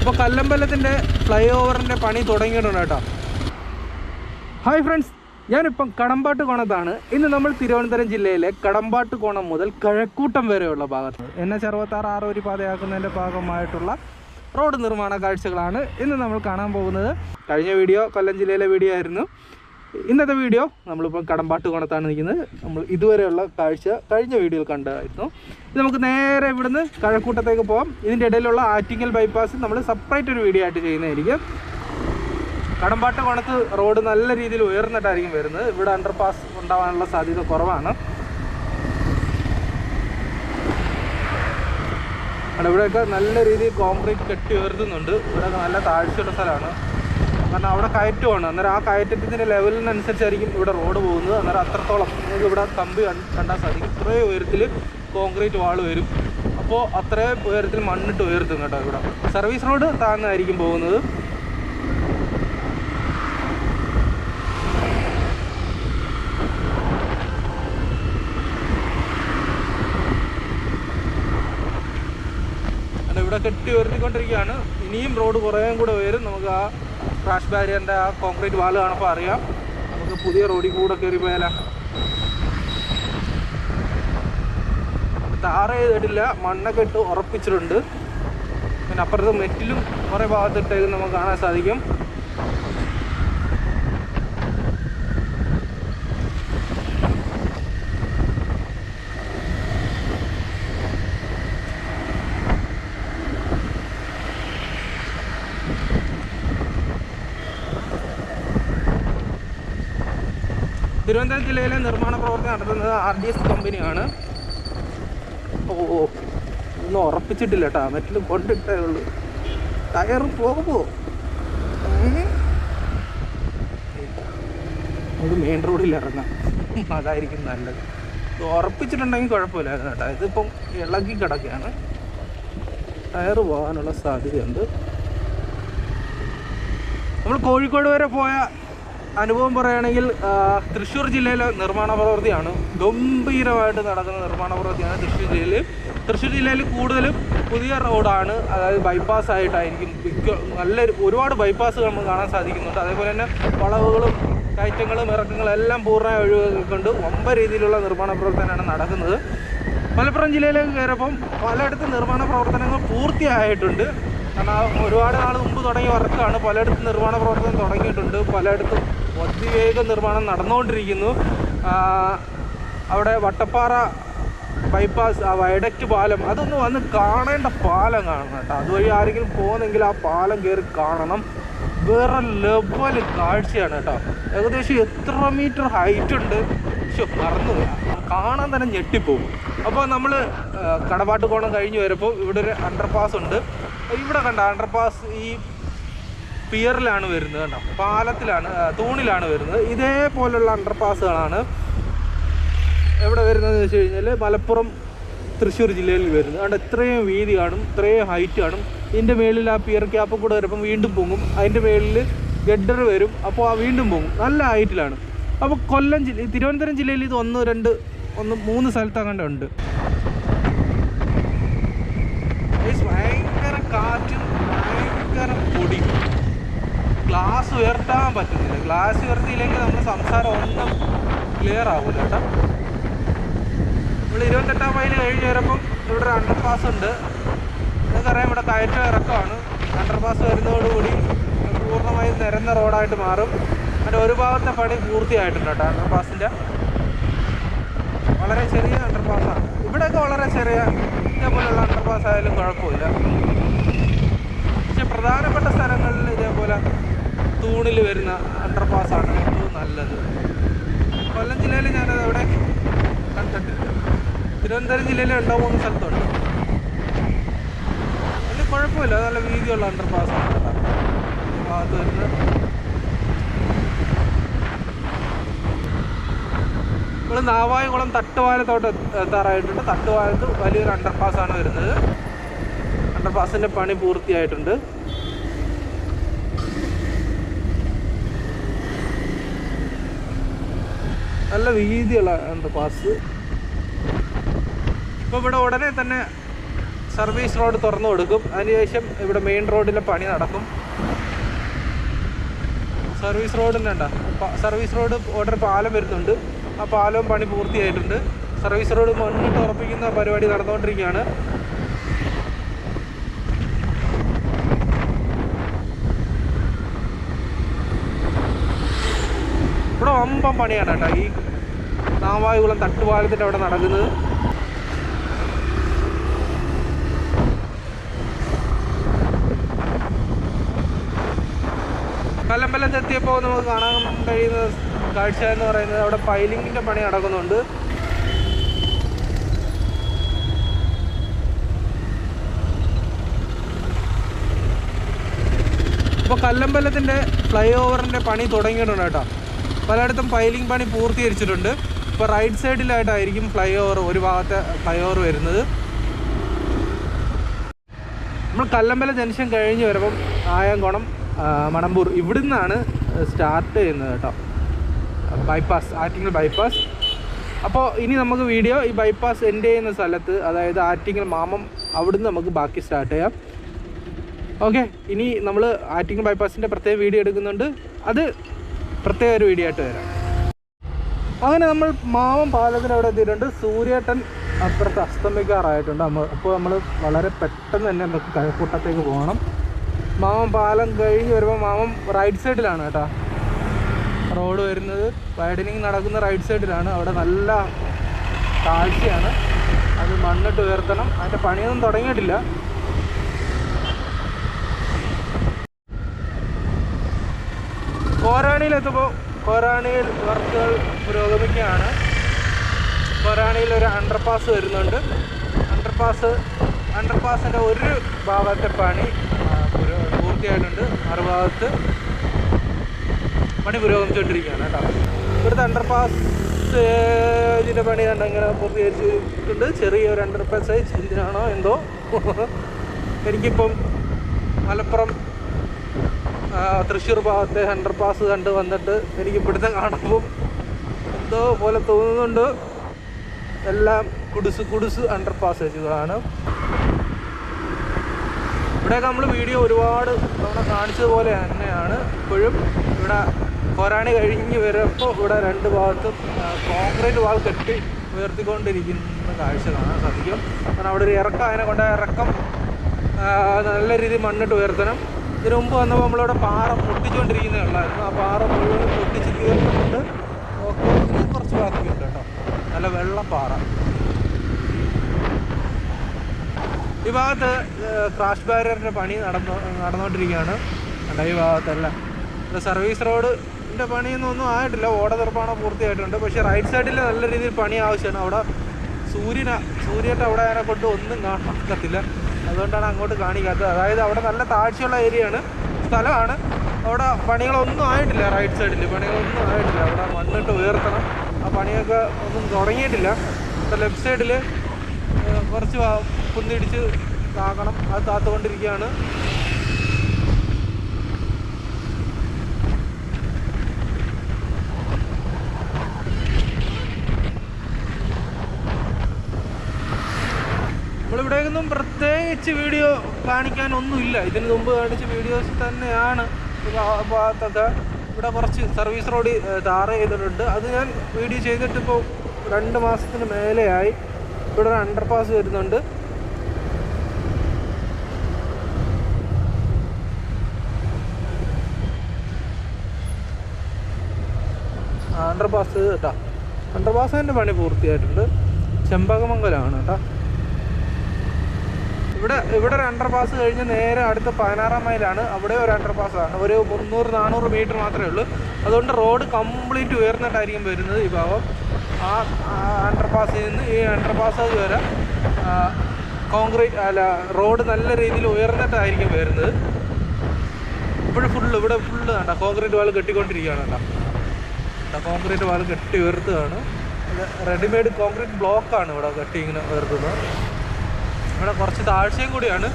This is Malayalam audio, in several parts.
ഇപ്പോൾ കല്ലമ്പലത്തിന്റെ ഫ്ലൈ ഓവറിന്റെ പണി തുടങ്ങിയിട്ടുണ്ട് കേട്ടോ. ഹായ് ഫ്രണ്ട്സ് ഞാനിപ്പം കടമ്പാട്ട് കോണത്താണ്. ഇന്ന് നമ്മൾ തിരുവനന്തപുരം ജില്ലയിലെ കടമ്പാട്ട് കോണം മുതൽ കഴക്കൂട്ടം വരെയുള്ള ഭാഗത്ത്. എൻ എച്ച് അറുപത്താറ് ഒരു പാതയാക്കുന്നതിന്റെ ഭാഗമായിട്ടുള്ള റോഡ് നിർമ്മാണ കാഴ്ചകളാണ് ഇന്ന് നമ്മൾ കാണാൻ പോകുന്നത്. കഴിഞ്ഞ വീഡിയോ കൊല്ലം ജില്ലയിലെ വീഡിയോ ആയിരുന്നു. ഇന്നത്തെ വീഡിയോ നമ്മളിപ്പോൾ കടമ്പാട്ട് കോണത്താണ് നിൽക്കുന്നത്. നമ്മൾ ഇതുവരെയുള്ള കാഴ്ച കഴിഞ്ഞ വീഡിയോയിൽ കണ്ടായിരുന്നു. ഇത് നമുക്ക് നേരെ ഇവിടുന്ന് കഴക്കൂട്ടത്തേക്ക് പോകാം ഇതിന്റെ ഇടയിലുള്ള ആറ്റിങ്ങൽ ബൈപ്പാസ് നമ്മൾ സെപ്പറേറ്റ് ഒരു വീഡിയോ ആയിട്ട് ചെയ്യുന്നതായിരിക്കും. കടമ്പാട്ട് കോണത്ത് റോഡ് നല്ല രീതിയിൽ ഉയർന്നിട്ടായിരിക്കും വരുന്നത്. ഇവിടെ അണ്ടർപാസ് ഉണ്ടാവാനുള്ള സാധ്യത കുറവാണ്. ഇവിടെയൊക്കെ നല്ല രീതിയിൽ കോൺക്രീറ്റ് കെട്ടി ഉയർത്തുന്നുണ്ട്. ഇവിടെ നല്ല താഴ്ചയുള്ള സ്ഥലമാണ്. കാരണം അവിടെ കയറ്റമാണ്. അന്നേരം ആ കയറ്റത്തിന്റെ ലെവലിനനുസരിച്ചായിരിക്കും ഇവിടെ റോഡ് പോകുന്നത്. അന്നേരം അത്രത്തോളം നമുക്ക് ഇവിടെ കമ്പി കണ്ടാൽ സാധിക്കും. ഇത്രയും ഉയരത്തിൽ കോൺക്രീറ്റ് വാൾ വരും. അപ്പോൾ അത്രയും ഉയരത്തിൽ മണ്ണിട്ട് ഉയർത്തും കേട്ടോ ഇവിടെ. സർവീസ് റോഡ് താങ്ങായിരിക്കും പോകുന്നത്. ഇവിടെ കെട്ടി ഉയർത്തിക്കൊണ്ടിരിക്കുകയാണ്. ഇനിയും റോഡ് കുറേയും കൂടെ ഉയരും. നമുക്ക് ആ ക്രാഷ് ബാരിയറിന്റെ ആ കോൺക്രീറ്റ് വാൽ കാണുമ്പോൾ അറിയാം. നമുക്ക് പുതിയ റോഡിൽ കൂടെ കയറി പോയാലാ. താറ ചെയ്തിട്ടില്ല മണ്ണൊക്കെ ഇട്ട് ഉറപ്പിച്ചിട്ടുണ്ട്. പിന്നെ അപ്പുറത്ത് മെറ്റിലും കുറേ ഭാഗത്തിട്ടേക്ക് നമുക്ക് കാണാൻ സാധിക്കും. തിരുവനന്തപുരം ജില്ലയിലെ നിർമ്മാണ പ്രവർത്തനം നടത്തുന്നത് ആർ ഡി എസ് കമ്പനിയാണ് ഓ ഒന്നും ഉറപ്പിച്ചിട്ടില്ല കേട്ടോ. മെറ്റിൽ കൊണ്ടിട്ടേ ഉള്ളൂ. ടയർ പോകുമോ ഇത് മെയിൻ റോഡിൽ ഇറങ്ങാം. അതായിരിക്കും നല്ലത്. ഇത് ഉറപ്പിച്ചിട്ടുണ്ടെങ്കിൽ കുഴപ്പമില്ലായിരുന്നു കേട്ടോ. ഇതിപ്പം ഇളകി കിടക്കുകയാണ്. ടയർ പോകാനുള്ള സാധ്യതയുണ്ട്. നമ്മൾ കോഴിക്കോട് വരെ പോയ അനുഭവം പറയുകയാണെങ്കിൽ തൃശ്ശൂർ ജില്ലയിലെ നിർമ്മാണ പ്രവൃത്തിയാണ്. ഗംഭീരമായിട്ട് നടക്കുന്ന നിർമ്മാണ പ്രവൃത്തിയാണ് തൃശ്ശൂർ ജില്ലയിൽ. തൃശ്ശൂർ ജില്ലയിൽ കൂടുതലും പുതിയ റോഡാണ് അതായത് ബൈപ്പാസ് ആയിട്ടായിരിക്കും മിക്ക നല്ല ഒരുപാട് ബൈപ്പാസ് നമുക്ക് കാണാൻ സാധിക്കുന്നുണ്ട്. അതേപോലെ തന്നെ വളവുകളും കയറ്റങ്ങളും ഇറക്കങ്ങളും എല്ലാം പൂർണമായി ഒഴിവാക്കിക്കൊണ്ട് ഒമ്പ രീതിയിലുള്ള നിർമ്മാണ പ്രവർത്തനമാണ് നടക്കുന്നത്. മലപ്പുറം ജില്ലയിലേക്ക് കയറിയപ്പം പലയിടത്തും നിർമ്മാണ പ്രവർത്തനങ്ങൾ പൂർത്തിയായിട്ടുണ്ട്. കാരണം ഒരുപാട് നാൾ മുമ്പ് തുടങ്ങിയ വർക്കാണ് പലയിടത്തും നിർമ്മാണ പ്രവർത്തനം തുടങ്ങിയിട്ടുണ്ട്. പലയിടത്തും അതിവേഗ നിർമ്മാണം നടന്നുകൊണ്ടിരിക്കുന്നു. അവിടെ വട്ടപ്പാറ ബൈപ്പാസ് ആ വയഡക്റ്റ് പാലം അതൊന്ന് വന്ന് കാണേണ്ട പാലം കാണണം കേട്ടോ. അതുവഴി ആരെങ്കിലും പോകുന്നെങ്കിൽ ആ പാലം കയറി കാണണം. വേറെ ലെവൽ കാഴ്ചയാണ് കേട്ടോ. ഏകദേശം എത്ര മീറ്റർ ഹൈറ്റ് ഉണ്ട്? പക്ഷെ മറന്നു കാണാൻ തന്നെ ഞെട്ടിപ്പോവും അപ്പോൾ നമ്മൾ കടപ്പാട്ട് കോണം കഴിഞ്ഞ് വരുമ്പോൾ ഇവിടെ ഒരു അണ്ടർപാസ് ഉണ്ട്. ഇവിടെ കണ്ട അണ്ടർപാസ് ഈ പിയറിലാണ് വരുന്നത് കേട്ടോ പാലത്തിലാണ് തൂണിലാണ് വരുന്നത്. ഇതേപോലുള്ള അണ്ടർപാസുകളാണ് എവിടെ വരുന്നതെന്ന് വെച്ച് കഴിഞ്ഞാൽ മലപ്പുറം തൃശ്ശൂർ ജില്ലയിൽ വരുന്നത്. അതുകൊണ്ട് ഇത്രയും വീതി കാണും ഇത്രയും ഹൈറ്റ് കാണും. ഇതിന്റെ മേളിൽ ആ പിയർ ക്യാപ്പ് കൂടെ വരുമ്പം വീണ്ടും പൊങ്ങും. അതിന്റെ മേളിൽ ഗഡർ വരും അപ്പോൾ ആ വീണ്ടും പൊങ്ങും. നല്ല ഹൈറ്റിലാണ് അപ്പോൾ കൊല്ലം ജില്ല തിരുവനന്തപുരം ജില്ലയിൽ ഇത് ഒന്ന് രണ്ട് ഒന്ന് മൂന്ന് സ്ഥലത്ത് അങ്ങനെ ഉണ്ട്. ഭയങ്കര കാറ്റും ഭയങ്കര പൊടി ഗ്ലാസ് ഉയർത്താൻ പറ്റുന്നില്ല. ഗ്ലാസ് ഉയർത്തിയില്ലെങ്കിൽ നമ്മൾ സംസാരം ഒന്നും ക്ലിയർ ആവില്ല കേട്ടോ. നമ്മൾ ഇരുപത്തെട്ടാം മൈൽ കഴിഞ്ഞ് വരുമ്പം ഇവിടെ ഒരു അണ്ടർ പാസ് ഉണ്ട്. നിങ്ങൾക്കറിയാം ഇവിടെ കയറ്റം ഇറക്കമാണ്. അണ്ടർ പാസ് വരുന്നതോടുകൂടി പൂർണമായും നിരന്ന റോഡായിട്ട് മാറും. അതിന്റെ ഒരു ഭാഗത്തെ പണി പൂർത്തിയായിട്ടുണ്ട് കേട്ടോ അണ്ടർ പാസിന്റെ വളരെ ചെറിയ അണ്ടർ പാസ്സാണ് ഇവിടെയൊക്കെ വളരെ ചെറിയ ഇതേപോലെയുള്ള അണ്ടർ പാസ് ആയാലും കുഴപ്പമില്ല. പക്ഷെ പ്രധാനപ്പെട്ട സ്ഥലങ്ങളിൽ ഇതേപോലെ തൂണിൽ വരുന്ന അണ്ടർ പാസ്സാണ് ഏറ്റവും നല്ലത്. കൊല്ലം ജില്ലയിൽ ഞാനത് അവിടെ കണ്ടിട്ടില്ല തിരുവനന്തപുരം ജില്ലയിൽ രണ്ടോ മൂന്ന് സ്ഥലത്തുണ്ട്. വലിയ കുഴപ്പമില്ല. നല്ല വീതിയുള്ള അണ്ടർ പാസ്സാണ് കേട്ടോ. ഈ ഭാഗത്ത് വരുന്നത്. നമ്മൾ നാവായകുളം തട്ടുവാലത്തോട്ട് എത്താറായിട്ടുണ്ട്. തട്ടുവാലത്ത് വലിയൊരു അണ്ടർപാസ്സാണ് വരുന്നത്. അണ്ടർപാസിന്റെ പണി പൂർത്തിയായിട്ടുണ്ട്. നല്ല വീതിയുള്ള പാസ് ഇപ്പോൾ ഇവിടെ ഉടനെ തന്നെ സർവീസ് റോഡ് തുറന്നു കൊടുക്കും. അതിനുശേഷം ഇവിടെ മെയിൻ റോഡിലെ പണി നടക്കും. സർവീസ് റോഡിന്റെ ഉണ്ടോ സർവീസ് റോഡ് ഓർഡർ പാലം വരുന്നുണ്ട്. ആ പാലവും പണി പൂർത്തിയായിട്ടുണ്ട്. സർവീസ് റോഡ് മണ്ണിട്ട് ഉറപ്പിക്കുന്ന പരിപാടി നടന്നുകൊണ്ടിരിക്കുകയാണ്. വമ്പം പണിയാണ് കേട്ടോ. ഈ നാവായുകുളം തട്ടുപാലത്തിന്റെ അവിടെ നടക്കുന്നത്. കല്ലമ്പലത്ത് എത്തിയപ്പോൾ നമുക്ക് കാണാൻ കഴിയുന്ന കാഴ്ച എന്ന് പറയുന്നത് അവിടെ പൈലിങ്ങിന്റെ പണി നടക്കുന്നുണ്ട്. അപ്പോൾ കല്ലമ്പലത്തിന്റെ ഫ്ലൈ ഓവറിന്റെ പണി തുടങ്ങിയിട്ടുണ്ട് കേട്ടോ. പലയിടത്തും പൈലിംഗ് പണി പൂർത്തീകരിച്ചിട്ടുണ്ട്. ഇപ്പോൾ റൈറ്റ് സൈഡിലായിട്ടായിരിക്കും ഫ്ലൈ ഓവർ ഒരു ഭാഗത്തെ ഫ്ലൈ ഓവർ വരുന്നത്. നമ്മൾ കല്ലമ്പല ജംഗ്ഷൻ കഴിഞ്ഞ് വരുമ്പം ആയങ്കോണം മണമ്പൂർ ഇവിടുന്നാണ് സ്റ്റാർട്ട് ചെയ്യുന്നത് കേട്ടോ. ബൈപ്പാസ് ആറ്റിങ്ങൽ ബൈപ്പാസ് അപ്പോൾ ഇനി നമുക്ക് വീഡിയോ ഈ ബൈപ്പാസ് എൻഡ് ചെയ്യുന്ന സ്ഥലത്ത് അതായത് ആറ്റിങ്ങൽ മാമം അവിടുന്ന് നമുക്ക് ബാക്കി സ്റ്റാർട്ട് ചെയ്യാം. ഓക്കെ ഇനി നമ്മൾ ആറ്റിങ്ങൽ ബൈപ്പാസിന്റെ പ്രത്യേക വീഡിയോ എടുക്കുന്നുണ്ട്. അത് പ്രത്യേക ഒരു വീഡിയോ ആയിട്ട് വരാം. അങ്ങനെ നമ്മൾ മാമം പാലത്തിന് അവിടെ എത്തിയിട്ടുണ്ട്. സൂര്യേട്ടൻ അപ്പുറത്ത് അസ്തമിക്കാറായിട്ടുണ്ട്. നമ്മൾ അപ്പോൾ നമ്മൾ വളരെ പെട്ടെന്ന് തന്നെ നമുക്ക് കഴക്കൂട്ടത്തേക്ക് പോകണം. മാമം പാലം കഴിഞ്ഞ് വരുമ്പോൾ മാമം റൈറ്റ് സൈഡിലാണ് കേട്ടോ. റോഡ് വരുന്നത്. വൈഡനിങ് നടക്കുന്ന റൈറ്റ് സൈഡിലാണ് അവിടെ നല്ല താഴ്ചയാണ് അത് മണ്ണിട്ട് ഉയർത്തണം. അതിന്റെ പണിയൊന്നും തുടങ്ങിയിട്ടില്ല. കോരാണിയിലെത്തുമ്പോൾ കോരാണിയിൽ വർക്കുകൾ പുരോഗമിക്കുകയാണ്. കോരാണിയിൽ ഒരു അണ്ടർപാസ് വരുന്നുണ്ട്. അണ്ടർപാസ് അണ്ടർപാസിന്റെ ഒരു ഭാഗത്തെ പണി പൂർത്തിയായിട്ടുണ്ട്. മറുഭാഗത്ത് പണി പുരോഗമിച്ചുകൊണ്ടിരിക്കുകയാണ് കേട്ടോ. ഇവിടുത്തെ അണ്ടർപാസ് ഇതിന്റെ പണി കണ്ട? ഇങ്ങനെ പൂർത്തീകരിച്ചിട്ടുണ്ട്. ചെറിയൊരു അണ്ടർപാസ് എന്തിനാണോ എന്തോ. എനിക്കിപ്പം മലപ്പുറം തൃശ്ശൂർ ഭാഗത്തെ അണ്ടർ പാസ് കണ്ട് വന്നിട്ട് എനിക്ക് ഇവിടുത്തെ കാണുമ്പോൾ എന്തോ പോലെ തോന്നുന്നുണ്ട്. എല്ലാം കുടുസ് കുടുസ് അണ്ടർ പാസേജുകളാണ് ഇവിടെയൊക്കെ നമ്മൾ വീഡിയോ ഒരുപാട് തവണ കാണിച്ചതുപോലെ തന്നെയാണ്. ഇപ്പോഴും ഇവിടെ കൊറാണി കഴിഞ്ഞ് വരുമ്പോൾ ഇവിടെ രണ്ട് ഭാഗത്തും കോൺക്രീറ്റ് വാൾ കെട്ടി ഉയർത്തിക്കൊണ്ടിരിക്കുന്ന കാഴ്ച കാണാൻ സാധിക്കും. കാരണം അവിടെ ഒരു ഇറക്കം അതിനെ കൊണ്ട് ഇറക്കം നല്ല രീതിയിൽ മണ്ണിട്ട് ഉയർത്തണം. ഇതിനു മുമ്പ് വന്നപ്പോൾ നമ്മളിവിടെ പാറ പൊട്ടിച്ചുകൊണ്ടിരിക്കുന്നേ ഉള്ളായിരുന്നു ആ പാറ മുഴുവൻ പൊട്ടിച്ച് തീർന്നിട്ടുണ്ട് ഓക്കെ ഇനി കുറച്ച് ബാക്കിയുണ്ട് കേട്ടോ. നല്ല വെള്ളപ്പാറ ഈ ഭാഗത്ത് ക്രാഷ് ബാരിയറിന്റെ പണി നടന്നു നടന്നുകൊണ്ടിരിക്കുകയാണ് കണ്ടോ ഈ ഭാഗത്തല്ല. സർവീസ് റോഡിന്റെ പണിയൊന്നും ആയിട്ടില്ല. ഓട നിർമ്മാണം പൂർത്തിയായിട്ടുണ്ട്. പക്ഷേ റൈറ്റ് സൈഡിൽ നല്ല രീതിയിൽ പണി ആവശ്യമാണ്. അവിടെ സൂര്യന സൂര്യന്റെ അവിടെ അതിനെ കൊണ്ട് ഒന്നും കാണത്തില്ല അതുകൊണ്ടാണ് അങ്ങോട്ട് കാണിക്കാത്തത്. അതായത് അവിടെ നല്ല താഴ്ചയുള്ള ഏരിയയാണ് സ്ഥലമാണ്. അവിടെ പണികളൊന്നും ആയിട്ടില്ല റൈറ്റ് സൈഡിൽ പണികളൊന്നും ആയിട്ടില്ല. അവിടെ മണ്ണിട്ട് ഉയർത്തണം. ആ പണിയൊക്കെ ഒന്നും തുടങ്ങിയിട്ടില്ല. അപ്പോൾ ലെഫ്റ്റ് സൈഡിൽ കുറച്ച് കുന്നിടിച്ച് താക്കണം. അത് താത്തുകൊണ്ടിരിക്കുകയാണ്. പ്രത്യേകിച്ച് വീഡിയോ കാണിക്കാനൊന്നുമില്ല. ഇതിന് മുമ്പ് കാണിച്ച വീഡിയോസ് തന്നെയാണ് ഭാഗത്തൊക്കെ ഇവിടെ കുറച്ച് സർവീസ് റോഡ് ടാർ ചെയ്തിട്ടുണ്ട്. അത് ഞാൻ വീഡിയോ ചെയ്തിട്ട് ഇപ്പോൾ രണ്ട് മാസത്തിന് മേലെയായി. ഇവിടെ ഒരു അണ്ടർപാസ് വരുന്നുണ്ട്. അണ്ടർപാസ് കേട്ടോ അണ്ടർപാസിന്റെ പണി പൂർത്തിയായിട്ടുണ്ട്. ചെമ്പകമംഗലമാണ് കേട്ടോ ഇവിടെ ഇവിടെ ഒരു അണ്ടർപാസ് കഴിഞ്ഞ് നേരെ അടുത്ത പതിനാറാം മൈലാണ്. അവിടെ ഒരു അണ്ടർപാസ് ആണ്. ഒരു മുന്നൂറ് നാനൂറ് മീറ്റർ മാത്രമേ ഉള്ളൂ. അതുകൊണ്ട് റോഡ് കംപ്ലീറ്റ് ഉയർന്നിട്ടായിരിക്കും വരുന്നത് ഈ ഭാഗം. ആ അണ്ടർപാസിൽ നിന്ന് ഈ അണ്ടർപാസ് വരെ കോൺക്രീറ്റ് അല്ല റോഡ് നല്ല രീതിയിൽ ഉയർന്നിട്ടായിരിക്കും വരുന്നത്. ഇപ്പോഴും ഫുള്ള് ഇവിടെ ഫുള്ള് വേണ്ട കോൺക്രീറ്റ് വാൾ കെട്ടിക്കൊണ്ടിരിക്കുകയാണ് കേട്ടോ കോൺക്രീറ്റ് വാൾ കെട്ടി ഉയർത്തുകയാണ്. റെഡിമെയ്ഡ് കോൺക്രീറ്റ് ബ്ലോക്കാണ് ഇവിടെ കെട്ടി ഇങ്ങനെ ഉയർത്തുന്നത്. ഇവിടെ കുറച്ച് താഴ്ചയും കൂടിയാണ്.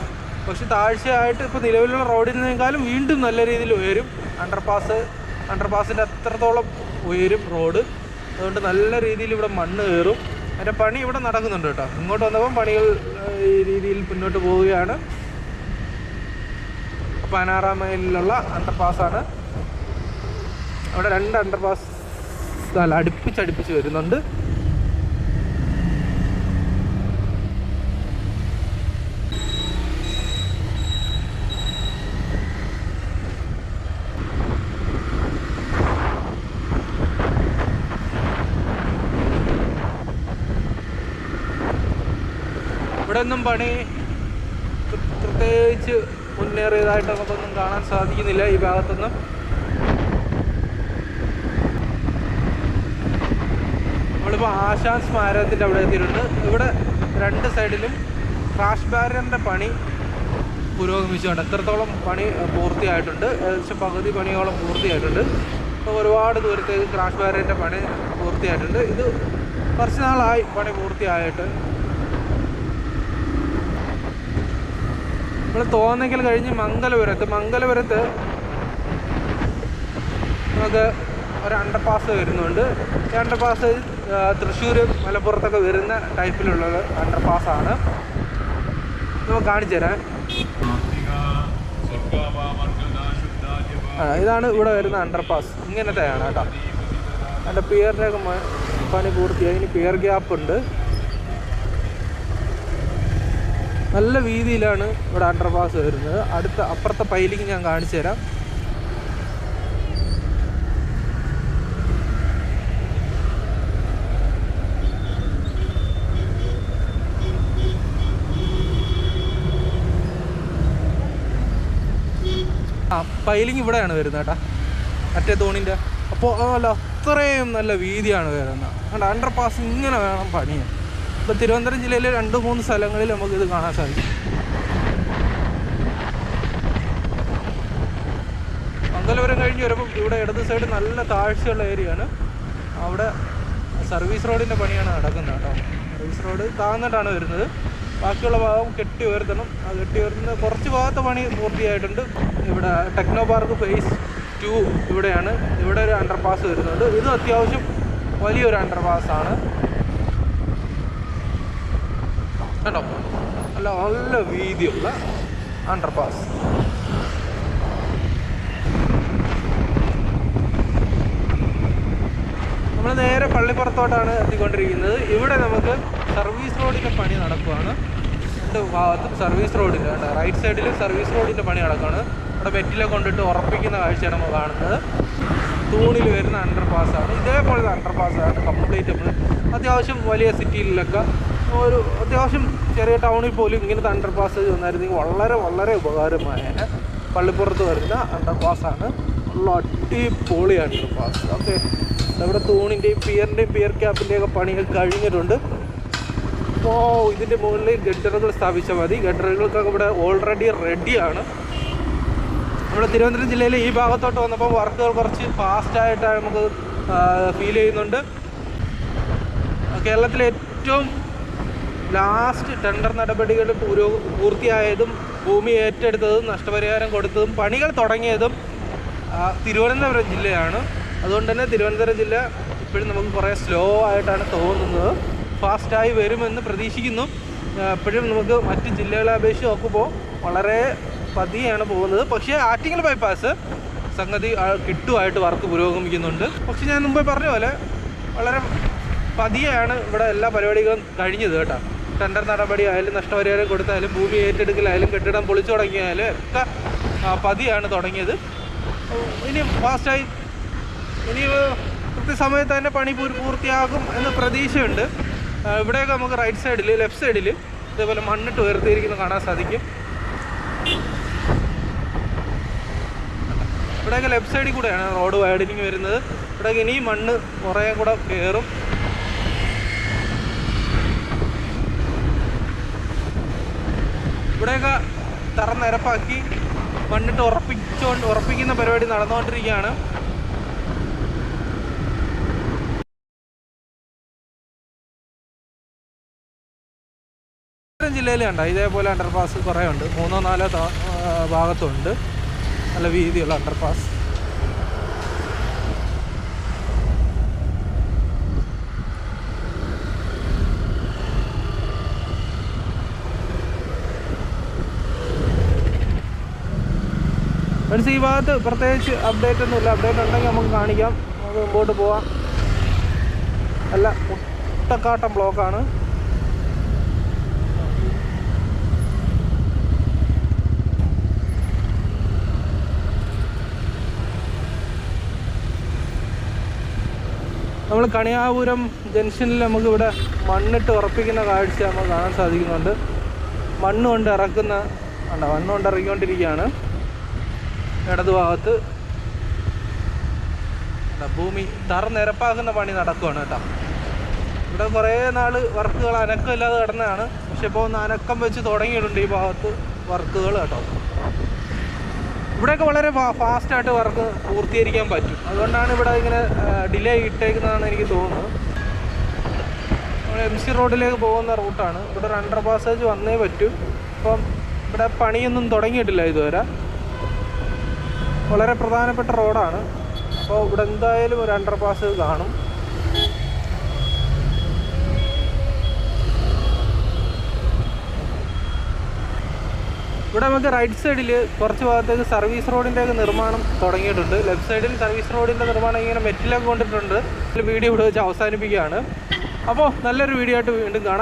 പക്ഷെ താഴ്ചയായിട്ട് ഇപ്പോൾ നിലവിലുള്ള റോഡിൽ നിന്നേക്കാളും വീണ്ടും നല്ല രീതിയിൽ ഉയരും. അണ്ടർപാസ് അണ്ടർപാസിന്റെ അത്രത്തോളം ഉയരും റോഡ്. അതുകൊണ്ട് നല്ല രീതിയിൽ ഇവിടെ മണ്ണ് കയറും. അതിന്റെ പണി ഇവിടെ നടക്കുന്നുണ്ട് കേട്ടോ. ഇങ്ങോട്ട് വന്നപ്പം പണികൾ ഈ രീതിയിൽ മുന്നോട്ട് പോവുകയാണ്. പതിനാറാം മൈലിലുള്ള അണ്ടർപാസാണ് അവിടെ രണ്ട് അണ്ടർപാസ് അടുപ്പിച്ചടുപ്പിച്ച് വരുന്നുണ്ട്. ഇവിടെ ഒന്നും പണി പ്ര- പ്രത്യേകിച്ച് മുന്നേറിയതായിട്ട് നമുക്കൊന്നും കാണാൻ സാധിക്കുന്നില്ല ഈ ഭാഗത്തൊന്നും. നമ്മളിപ്പോൾ ആശാൻ സ്മാരകത്തിന്റെ അവിടെ എത്തിയിട്ടുണ്ട്. ഇവിടെ രണ്ട് സൈഡിലും ക്രാഷ് ബാരിയറിന്റെ പണി പുരോഗമിച്ചുകൊണ്ട് എത്രത്തോളം പണി പൂർത്തിയായിട്ടുണ്ട്. ഏകദേശം പകുതി പണിയോളം പൂർത്തിയായിട്ടുണ്ട്. അപ്പോൾ ഒരുപാട് ദൂരത്തേക്ക് ക്രാഷ് ബാരിയറിന്റെ പണി പൂർത്തിയായിട്ടുണ്ട്. ഇത് കുറച്ച് നാളായി പണി പൂർത്തിയായിട്ട് നമ്മൾ തോന്നിക്കൽ കഴിഞ്ഞ് മംഗലപുരത്ത് മംഗലപുരത്ത് നമുക്ക് ഒരു അണ്ടർപാസ് വരുന്നുണ്ട്. ഈ അണ്ടർപാസ് തൃശ്ശൂർ മലപ്പുറത്തൊക്കെ വരുന്ന ടൈപ്പിലുള്ള അണ്ടർപാസ്സാണ് നമുക്ക് കാണിച്ചു തരാം. ഇതാണ് ഇവിടെ വരുന്ന അണ്ടർപാസ് ഇങ്ങനത്തെയാണ് കേട്ടോ. അതിന്റെ പിയറിന്റെയൊക്കെ പണി പൂർത്തിയായി. ഇനി പിയർ ഗ്യാപ്പ് ഉണ്ട്. നല്ല വീതിയിലാണ് ഇവിടെ അണ്ടർപാസ് വരുന്നത്. അടുത്ത അപ്പുറത്തെ പൈലിങ് ഞാൻ കാണിച്ചു തരാം. ആ പൈലിങ് ഇവിടെയാണ് വരുന്നത് കേട്ടാ. മറ്റേ തോണിന്റെ അപ്പോൾ അല്ല അത്രയും നല്ല വീതിയാണ് വരുന്നത്. അണ്ടർ പാസ് ഇങ്ങനെ വേണം പണിയാൻ. ഇപ്പോൾ തിരുവനന്തപുരം ജില്ലയിലെ രണ്ട് മൂന്ന് സ്ഥലങ്ങളിൽ നമുക്കിത് കാണാൻ സാധിക്കും. മംഗലപുരം കഴിഞ്ഞ് വരുമ്പോൾ ഇവിടെ ഇടത് സൈഡ് നല്ല താഴ്ചയുള്ള ഏരിയയാണ് അവിടെ സർവീസ് റോഡിന്റെ പണിയാണ് നടക്കുന്നത് കേട്ടോ. സർവീസ് റോഡ് താഴ്ന്നിട്ടാണ് വരുന്നത്. ബാക്കിയുള്ള ഭാഗം കെട്ടി ഉയർത്തണം. ആ കെട്ടി ഉയർത്തുന്ന കുറച്ച് ഭാഗത്തെ പണി പൂർത്തിയായിട്ടുണ്ട്. ഇവിടെ ടെക്നോ പാർക്ക് ഫേസ് ടു ഇവിടെയാണ്. ഇവിടെ ഒരു അണ്ടർപാസ് വരുന്നുണ്ട്. ഇത് അത്യാവശ്യം വലിയൊരു അണ്ടർപാസ് ആണ്. കണ്ടോ നല്ല നല്ല വീതിയുള്ള അണ്ടർപാസ് നമ്മൾ നേരെ പള്ളിപ്പുറത്തോട്ടാണ് എത്തിക്കൊണ്ടിരിക്കുന്നത്. ഇവിടെ നമുക്ക് സർവീസ് റോഡിന്റെ പണി നടക്കുവാണ്. രണ്ട് ഭാഗത്തും സർവീസ് റോഡിന്റെ കണ്ടോ റൈറ്റ് സൈഡിൽ സർവീസ് റോഡിന്റെ പണി നടക്കുകയാണ് അവിടെ മെറ്റിലെ കൊണ്ടിട്ട് ഉറപ്പിക്കുന്ന കാഴ്ചയാണ് നമ്മൾ കാണുന്നത്. തൂണിൽ വരുന്ന അണ്ടർ പാസ്സാണ് ഇതേപോലത്തെ അണ്ടർ പാസ്സാണ് കംപ്ലീറ്റ് നമ്മൾ അത്യാവശ്യം വലിയ സിറ്റിയിലൊക്കെ ഒരു അത്യാവശ്യം ചെറിയ ടൗണിൽ പോലും ഇങ്ങനത്തെ അണ്ടർ പാസ് വന്നായിരുന്നെങ്കിൽ വളരെ വളരെ ഉപകാരമായ പള്ളിപ്പുറത്ത് വരുന്ന അണ്ടർ പാസ്സാണ് ഉള്ള അടിപൊളി അണ്ടർ പാസ് ഓക്കെ. നമ്മുടെ തൂണിന്റെയും പിയറിന്റെയും പിയർ ക്യാപ്പിന്റെയൊക്കെ പണികൾ കഴിഞ്ഞിട്ടുണ്ട്. അപ്പോൾ ഇതിന്റെ മുകളിൽ ഗഡറുകൾ സ്ഥാപിച്ചാൽ മതി. ഗഡറുകൾക്കൊക്കെ ഇവിടെ ഓൾറെഡി റെഡിയാണ് നമ്മുടെ തിരുവനന്തപുരം ജില്ലയിലെ ഈ ഭാഗത്തോട്ട് വന്നപ്പോൾ വർക്കുകൾ കുറച്ച് ഫാസ്റ്റായിട്ട് നമുക്ക് ഫീൽ ചെയ്യുന്നുണ്ട്. കേരളത്തിലെ ഏറ്റവും ലാസ്റ്റ് ടെൻഡർ നടപടികൾ പൂർത്തിയായതും ഭൂമി ഏറ്റെടുത്തതും നഷ്ടപരിഹാരം കൊടുത്തതും പണികൾ തുടങ്ങിയതും തിരുവനന്തപുരം ജില്ലയാണ്. അതുകൊണ്ട് തന്നെ തിരുവനന്തപുരം ജില്ല ഇപ്പോഴും നമുക്ക് കുറേ സ്ലോ ആയിട്ടാണ് തോന്നുന്നത്. ഫാസ്റ്റായി വരുമെന്ന് പ്രതീക്ഷിക്കുന്നു. എപ്പോഴും നമുക്ക് മറ്റ് ജില്ലകളെ അപേക്ഷിച്ച് നോക്കുമ്പോൾ വളരെ പതിയാണ് പോകുന്നത്. പക്ഷേ ആറ്റിങ്ങൽ ബൈപ്പാസ് സംഗതി കിട്ടുമായിട്ട് വർക്ക് പുരോഗമിക്കുന്നുണ്ട്. പക്ഷെ ഞാൻ മുമ്പേ പറഞ്ഞ പോലെ വളരെ പതിയാണ് ഇവിടെ എല്ലാ പരിപാടികളും കഴിഞ്ഞത് കേട്ടോ. ടെൻഡർ നടപടി ആയാലും നഷ്ടപരിഹാരം കൊടുത്താലും ഭൂമി ഏറ്റെടുക്കലായാലും കെട്ടിടം പൊളിച്ചു തുടങ്ങിയാലും ഒക്കെ പതിയാണ് തുടങ്ങിയത്. ഇനി ഫാസ്റ്റായി ഇനി കൃത്യസമയത്ത് തന്നെ പണി പൂർത്തിയാകും എന്ന് പ്രതീക്ഷയുണ്ട്. ഇവിടെയൊക്കെ നമുക്ക് റൈറ്റ് സൈഡിൽ ലെഫ്റ്റ് സൈഡിൽ ഇതേപോലെ മണ്ണിട്ട് ഉയർത്തിയിരിക്കുന്നത് കാണാൻ സാധിക്കും. ഇവിടെയൊക്കെ ലെഫ്റ്റ് സൈഡിൽ കൂടെയാണ് റോഡ് വൈഡനിങ് വരുന്നത്. ഇവിടെയൊക്കെ ഇനിയും മണ്ണ് കുറേ കൂടെ കയറും. ഇവിടെയൊക്കെ തറ നിരപ്പാക്കി മണ്ണിട്ട് ഉറപ്പിച്ചുകൊണ്ട് ഉറപ്പിക്കുന്ന പരിപാടി നടന്നുകൊണ്ടിരിക്കുകയാണ്. ജില്ലയിൽ കണ്ട? ഇതേപോലെ അണ്ടർപാസ് കുറേ ഉണ്ട്. മൂന്നോ നാലോ ഭാഗത്തുണ്ട്. നല്ല വീതിയുള്ള അണ്ടർപാസ് ഫ്രണ്ട്സ് ഈ ഭാഗത്ത് പ്രത്യേകിച്ച് അപ്ഡേറ്റ് ഒന്നുമില്ല അപ്ഡേറ്റ് ഉണ്ടെങ്കിൽ നമുക്ക് കാണിക്കാം. നമുക്ക് മുമ്പോട്ട് പോവാം. അല്ല മുട്ടക്കാട്ടം ബ്ലോക്കാണ് നമ്മൾ കണിയാപുരം ജംഗ്ഷനിൽ നമുക്ക് ഇവിടെ മണ്ണിട്ട് ഉറപ്പിക്കുന്ന കാഴ്ച നമുക്ക് കാണാൻ സാധിക്കുന്നുണ്ട്. മണ്ണ് കൊണ്ട് ഇറക്കുന്ന മണ്ണ് കൊണ്ട് ഇറക്കിക്കൊണ്ടിരിക്കുകയാണ് ഇടതു ഭാഗത്ത് ഭൂമി തറ നിരപ്പാക്കുന്ന പണി നടക്കുകയാണ് കേട്ടോ. ഇവിടെ കുറേ നാൾ വർക്കുകൾ അനക്കമില്ലാതെ കിടന്നതാണ്. പക്ഷെ ഇപ്പോൾ ഒന്ന് അനക്കം വെച്ച് തുടങ്ങിയിട്ടുണ്ട് ഈ ഭാഗത്ത് വർക്കുകൾ കേട്ടോ. ഇവിടെയൊക്കെ വളരെ ഫാസ്റ്റായിട്ട് വർക്ക് പൂർത്തീകരിക്കാൻ പറ്റും. അതുകൊണ്ടാണ് ഇവിടെ ഇങ്ങനെ ഡിലേ ഇട്ടേക്കുന്നതെന്ന് എനിക്ക് തോന്നുന്നത്. നമ്മൾ എം സി റോഡിലേക്ക് പോകുന്ന റൂട്ടാണ്. ഇവിടെ ഒരു അണ്ടർ പാസേജ് വന്നേ പറ്റൂ. അപ്പം ഇവിടെ പണിയൊന്നും തുടങ്ങിയിട്ടില്ല ഇതുവരെ. വളരെ പ്രധാനപ്പെട്ട റോഡാണ്. അപ്പോൾ ഇവിടെ എന്തായാലും ഒരു അണ്ടർ പാസ് കാണും. ഇവിടെ നമുക്ക് റൈറ്റ് സൈഡിൽ കുറച്ച് ഭാഗത്തേക്ക് സർവീസ് റോഡിന്റെ ഒക്കെ നിർമ്മാണം തുടങ്ങിയിട്ടുണ്ട്. ലെഫ്റ്റ് സൈഡിൽ സർവീസ് റോഡിന്റെ നിർമ്മാണം ഇങ്ങനെ മെറ്റിലൊക്കെ കൊണ്ടിട്ടുണ്ട്. വീഡിയോ ഇവിടെ വെച്ച് അവസാനിപ്പിക്കുകയാണ്. അപ്പോൾ നല്ലൊരു വീഡിയോ ആയിട്ട് വീണ്ടും കാണാം.